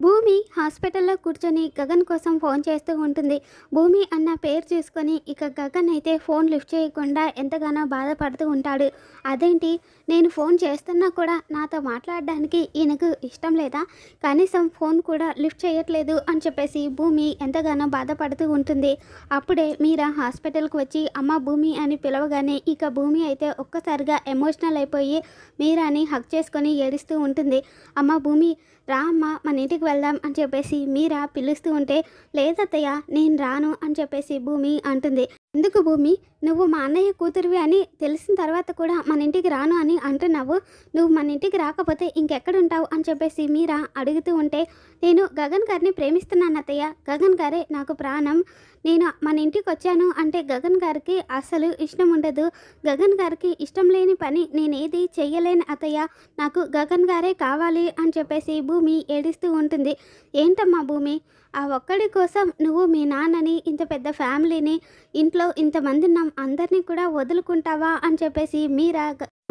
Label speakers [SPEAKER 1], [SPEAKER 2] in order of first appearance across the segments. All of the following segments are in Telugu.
[SPEAKER 1] భూమి హాస్పిటల్లో కూర్చొని గగన్ కోసం ఫోన్ చేస్తూ ఉంటుంది. భూమి అన్న పేరు చూసుకొని ఇక గగన్ అయితే ఫోన్ లిఫ్ట్ చేయకుండా ఎంతగానో బాధపడుతూ ఉంటాడు. అదేంటి? నేను ఫోన్ చేస్తున్నా కూడా నాతో మాట్లాడడానికి ఈయనకు ఇష్టం లేదా? కనీసం ఫోన్ కూడా లిఫ్ట్ చేయట్లేదు అని చెప్పేసి భూమి ఎంతగానో బాధపడుతూ ఉంటుంది. అప్పుడే మీరా హాస్పిటల్కి వచ్చి అమ్మ భూమి అని పిలవగానే ఇక భూమి అయితే ఒక్కసారిగా ఎమోషనల్ అయిపోయి మీరాని హక్ చేసుకొని ఏడుస్తూ ఉంటుంది. అమ్మ భూమి రా అమ్మ మన ఇంటికి వెళ్దాం అని చెప్పేసి మీరా పిలుస్తూ ఉంటే లేదత్తయ్య నేను రాను అని చెప్పేసి భూమి అంటుంది. ఎందుకు భూమి? నువ్వు మా అన్నయ్య కూతురివి అని తెలిసిన తర్వాత కూడా మన ఇంటికి రాను అని అంటున్నావు. నువ్వు మన ఇంటికి రాకపోతే ఇంకెక్కడుంటావు అని చెప్పేసి మీరా అడుగుతూ ఉంటే నేను గగన్ గారిని ప్రేమిస్తున్నాను అత్తయ్య. గగన్ గారే నాకు ప్రాణం. నేను మన ఇంటికి వచ్చాను అంటే గగన్ గారికి అసలు ఇష్టం ఉండదు. గగన్ గారికి ఇష్టం లేని పని నేనేది చెయ్యలేని అత్తయ్య. నాకు గగన్ గారే కావాలి అని చెప్పేసి భూమి ఏడుస్తూ ఉంటుంది. ఏంటమ్మా భూమి? ఆ ఒక్కడి కోసం నువ్వు మీ నాన్నని ఇంత పెద్ద ఫ్యామిలీని ఇంట్లో ఇంతమంది ఉన్నాం అందరినీ కూడా వదులుకుంటావా అని చెప్పేసి మీరా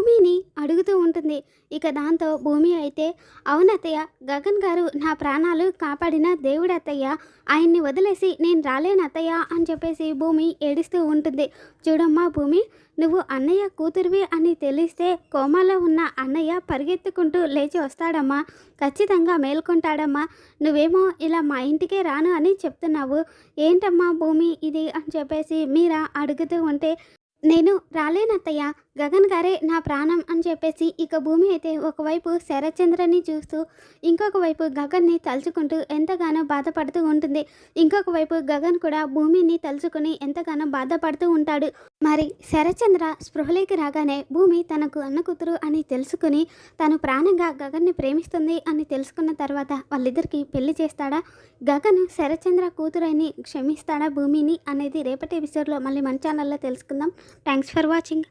[SPEAKER 1] భూమిని అడుగుతూ ఉంటుంది. ఇక దాంతో భూమి అయితే అవునత్తయ్య గగన్ గారు నా ప్రాణాలు కాపాడిన దేవుడు అత్తయ్య ఆయన్ని వదిలేసి నేను రాలేను అత్తయ్య అని చెప్పేసి భూమి ఏడుస్తూ ఉంటుంది. చూడమ్మా భూమి నువ్వు అన్నయ్య కూతురివి అని తెలిస్తే కోమాలో ఉన్న అన్నయ్య పరిగెత్తుకుంటూ లేచి వస్తాడమ్మా. ఖచ్చితంగా మేల్కొంటాడమ్మా. నువ్వేమో ఇలా మా ఇంటికే రాను అని చెప్తున్నావు. ఏంటమ్మా భూమి ఇది? అని చెప్పేసి మీరా అడుగుతూ ఉంటే నేను రాలేనత్తయ్య. గగన్ గారే నా ప్రాణం అని చెప్పేసి ఇక భూమి అయితే ఒకవైపు శరచంద్రని చూస్తూ ఇంకొక వైపు గగన్ని తలుచుకుంటూ ఎంతగానో బాధపడుతూ ఉంటుంది. ఇంకొక వైపు గగన్ కూడా భూమిని తలుచుకుని ఎంతగానో బాధపడుతూ ఉంటాడు. మరి శరచంద్ర స్పృహలోకి రాగానే భూమి తనకు అన్న కూతురు అని తెలుసుకుని తను ప్రాణంగా గగన్ని ప్రేమిస్తుంది అని తెలుసుకున్న తర్వాత వాళ్ళిద్దరికి పెళ్ళి చేస్తాడా? గగన్ శరచంద్ర కూతురని క్షమిస్తాడా భూమిని అనేది రేపటి ఎపిసోడ్లో మళ్ళీ మన ఛానల్లో తెలుసుకుందాం. Thanks for watching.